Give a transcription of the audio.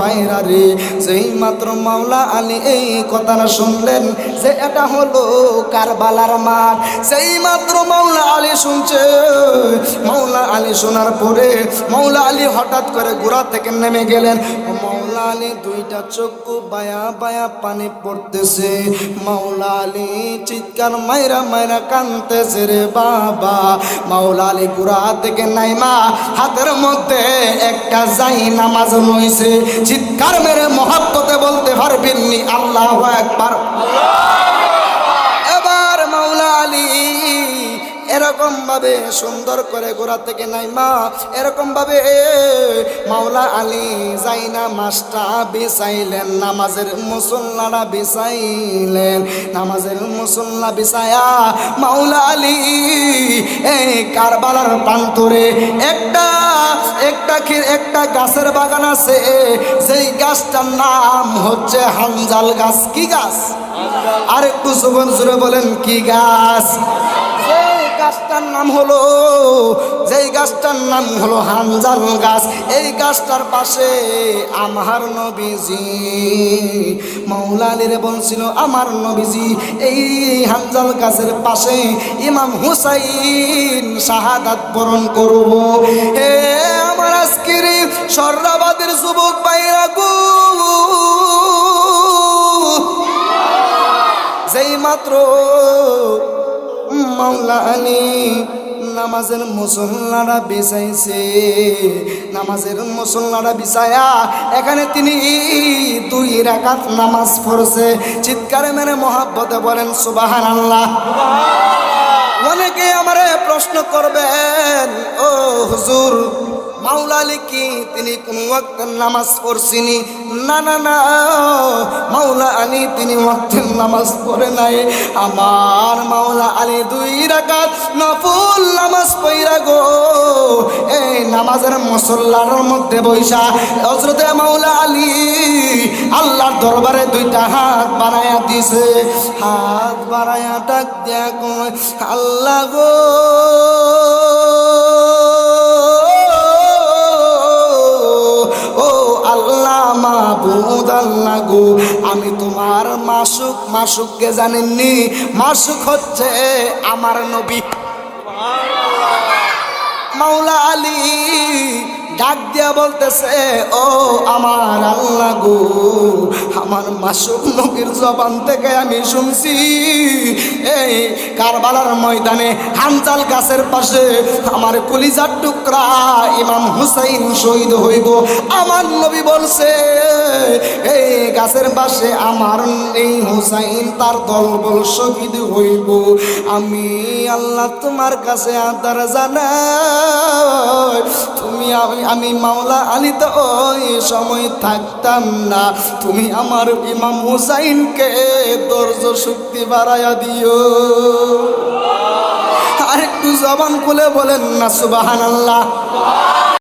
বাইরা রে, যেই মাত্র মাওলা আলী এই কথাটা শুনলেন যে এটা হলো কারবালার মাঠ। সেই মাত্র মাওলা আলী শুনছে, মাওলা আলী শোনার পরে মাওলা আলী হঠাৎ করে গোড়া থেকে নেমে গেলেন। মাওলা আলী, দুইটা চক্ষু বায়া বায়া পানি পড়তেছে। মাওলা আলী চিৎকার মাইরা মাইরা কানতেছে রে বাবা। মাওলা আলী গোড়া থেকে নাইমা, হাতের মধ্যে একটা যাই নামাজ লইছে। চিৎকার মেরে মহাত্মতে বলতে পারবেননি আল্লাহ একবার এবার মাওলা আলী এরকম ভাবে সুন্দর করে গোড়া থেকে নাই মা এরকম ভাবে মাওলা আলী যাই না মাসটা বিছাইলেন, নামাজের মুসল্লারা বিছাইলেন, নামাজের মুসল্লা বিছায়া মাওলা আলী এই কারবালার প্রান্তরে একটা একটা একটা গাছের বাগান আছে যেই গাছটার নাম হচ্ছে হানজাল গাছ। কি গাছ? আর একটু সুবন সুরে বলেন, কি গাছ? গাছটার নাম হলো, যেই গাছটার নাম হলো হানজাল গাছ, এই গাছটার পাশে আমার নবীজি। মৌলালিরে বলছিল আমার নবীজি। এই হানজাল গাছের পাশে ইমাম হুসাইন শাহাদাত বরণ করব। হে আমার আজকের সর্রাবাদের যুবক বাইরা গো। যেই মাত্র মাওলা নামাজের মুসল্লারা বিছাইছে নামাজের মুসল্লারা বিছায়া এখানে তিনি দুই রাকাত নামাজ পড়ছে। চিৎকারে মেরে মহাব্বতে বলেন সুবাহান আল্লাহ অনেকে আমারে প্রশ্ন করবেন আলী কি? তিনি কোন নামাজ পড়ছিনি। না না না, মাওলা আলী তিনি ওয়াক্তের নামাজ পড়ে নাই। আমার মাওলা আলী দুই রাকাত নফল নামাজ পইরা গো। এই নামাজের মুসল্লার মধ্যে বৈশা হজরতে মাওলা আলী আল্লাহর দরবারে দুইটা হাত বাড়ায়া দিছে। হাত বাড়ায়া ডাক দিয়া কয়, আল্লাহ গো। মাসুক মাসুককে জানেননি, মাসুক হচ্ছে আমার নবী। মাওলা আলী ডাক দিয়া বলতেছে, ও আমার আল্লাহ গো, আমার মাসুক নবীর জবান থেকে আমি শুনছি, এই কারবালার ময়দানে হানজাল গাছের পাশে আমার কলিজার টুকরা ইমাম হুসাইন শহীদ হইব। আমার নবী বলছে এই গাছের পাশে আমার এই হুসাইন তার দলবল শহীদ হইব। আমি আল্লাহ তোমার কাছে আদার জানাই। তুমি আমি মাওলা আলী তো ওই সময় থাকতাম না। তুমি আমার ইমাম হুসাইনকে দর্জ শক্তি বাড়াইয়া দিও। আর একটু জবান খুলে বলেন না সুবাহান আল্লাহ